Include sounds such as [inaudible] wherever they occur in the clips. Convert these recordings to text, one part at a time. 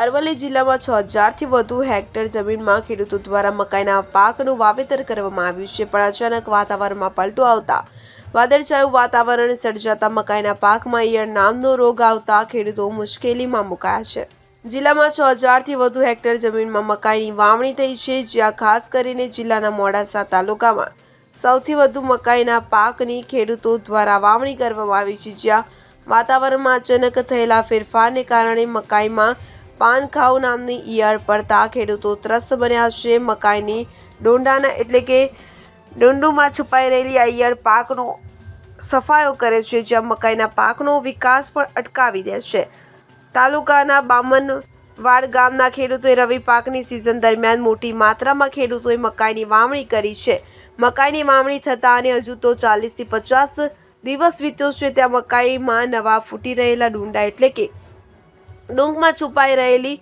અરવલ્લી જિલ્લામાં છ હજારથી વધુ હેક્ટર જમીનમાં ખેડૂતો દ્વારા મકાઈના પાકનું વાવેતર કરવામાં આવ્યું છે, પણ અચાનક વાતાવરણમાં પલટો આવતા વાદળછાયું વાતાવરણ સર્જાતા મકાઈના પાકમાં ઈયળ નામનો રોગ આવતા ખેડૂતો મુશ્કેલીમાં મુકાયા છે. જિલ્લામાં છ હજારથી વધુ હેક્ટર જમીનમાં મકાઈની વાવણી થઈ છે, જ્યાં ખાસ કરીને જિલ્લાના મોડાસા તાલુકામાં સૌથી વધુ મકાઈના પાકની ખેડૂતો દ્વારા વાવણી કરવામાં આવી છે, જ્યાં વાતાવરણમાં અચાનક થયેલા ફેરફારને કારણે મકાઈમાં પાનખાવ નામની ઈયળ પડતા ખેડૂતો ત્રસ્ત બન્યા છે. મકાઈની ડોંડાના એટલે કે ડુંડુમાં છુપાઈ રહેલી આ ઈયળ પાકનો સફાયો કરે છે, જ્યાં મકાઈના પાકનો વિકાસ પણ અટકાવી દે છે. તાલુકાના બામનવાડ ગામના ખેડૂતોએ રવિ પાકની સિઝન દરમિયાન મોટી માત્રામાં ખેડૂતોએ મકાઈની વાવણી કરી છે. મકાઈની વાવણી થતાં અને હજુ તો ચાલીસથી પચાસ દિવસ વીત્યો છે, ત્યાં મકાઈમાં નવા ફૂટી રહેલા ડુંડા એટલે કે ડુંગમાં છુપાઈ રહેલી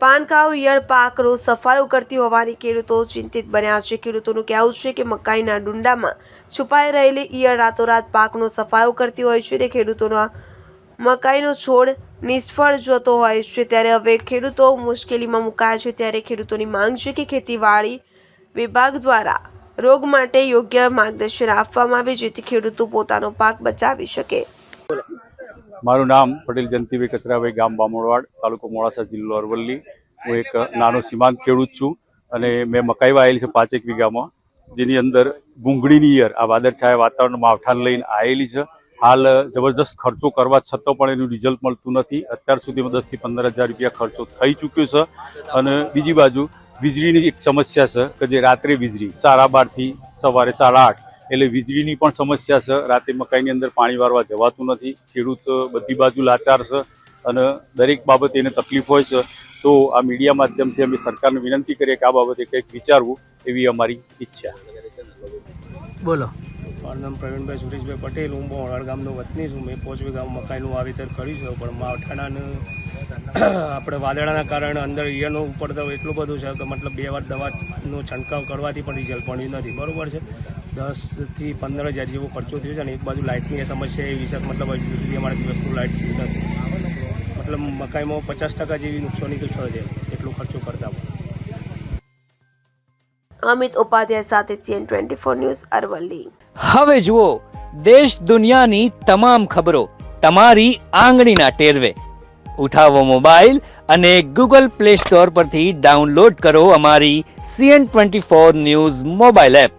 પાનખાવ ઈયળ પાકનો સફાયો કરતી હોવાની ખેડૂતો ચિંતિત બન્યા છે. ખેડૂતોનું કહેવું છે કે મકાઈના ડુંડામાં છુપાઈ રહેલી ઈયળ રાતોરાત પાકનો સફાયો કરતી હોય છે. તે ખેડૂતોના મકાઈનો છોડ નિષ્ફળ જતો હોય છે. ત્યારે હવે ખેડૂતો મુશ્કેલીમાં મુકાયા છે. ત્યારે ખેડૂતોની માંગ છે કે ખેતીવાડી વિભાગ દ્વારા રોગ માટે યોગ્ય માર્ગદર્શન આપવામાં આવે, જેથી ખેડૂતો પોતાનો પાક બચાવી શકે. મારું નામ પટેલ જયંતિભાઈ કચરાભાઈ ગામ બામણવાડ તાલુકો મોડાસા જિલ્લો અરવલ્લી. હું એક નાનો સીમાંત ખેડૂત છું અને મેં મકાઈ વાયેલી છે પાંચેક વીઘામાં. જેની અંદર ગુંગળીની યર આ વાદળછાયા વાતાવરણમાં માવઠાને લઈને આવેલી છે. હાલ જબરજસ્ત ખર્ચો કરવા છતાં પણ એનું રિઝલ્ટ મળતું નથી. અત્યાર સુધીમાં દસથી પંદર હજાર રૂપિયા ખર્ચો થઈ ચૂક્યો છે. અને બીજી બાજુ વીજળીની એક સમસ્યા છે કે જે રાત્રે વીજળી સાડા બારથી સવારે સાડા આઠ એટલે વીજળીની પણ સમસ્યા છે. રાતે મકાઈની અંદર પાણી વારવા જવાતું નથી. ખેડૂત બધી બાજુ લાચાર છે અને દરેક બાબતે એને તકલીફ હોય છે. તો આ મીડિયા માધ્યમથી અમે સરકારને વિનંતી કરીએ કે આ બાબતે કંઈક વિચારવું એવી અમારી ઈચ્છા. બોલો. મારું નામ પ્રવીણભાઈ સુરેશભાઈ પટેલ. હું બોવાડ ગામનો વતની છું. મેં પોચ ગામ મકાઈનું વાવેતર કર્યું છે પણ માવઠાના [coughs] આપણે વાદળાના કારણે અંદર ઈયળનો ઉપડતો એટલું બધું છે કે મતલબ બે વાર દવાનો છંટકાવ કરવાથી પણ રિઝલ્ટ પડ્યું નથી. બરોબર છે? દસથી પંદર હજાર જેવો ખર્ચો થયો છે અને એક બાજુ લાઇટની સમસ્યા એવી છે મતલબ હજુ સુધી અમારે દિવસનું લાઇટ નથી. મતલબ મકાઈમાં પચાસ ટકા જેવી નુકસાની તો છે એટલો ખર્ચો કરતા અમિત ઉપાધ્યાય સાથે CN twenty four news Aravalli. હવે જુઓ દેશ દુનિયાની તમામ ખબરો તમારી આંગળીના ટેરવે. ઉઠાવો મોબાઈલ અને ગૂગલ પ્લે સ્ટોર પરથી ડાઉનલોડ કરો અમારી CN twenty four news mobile app.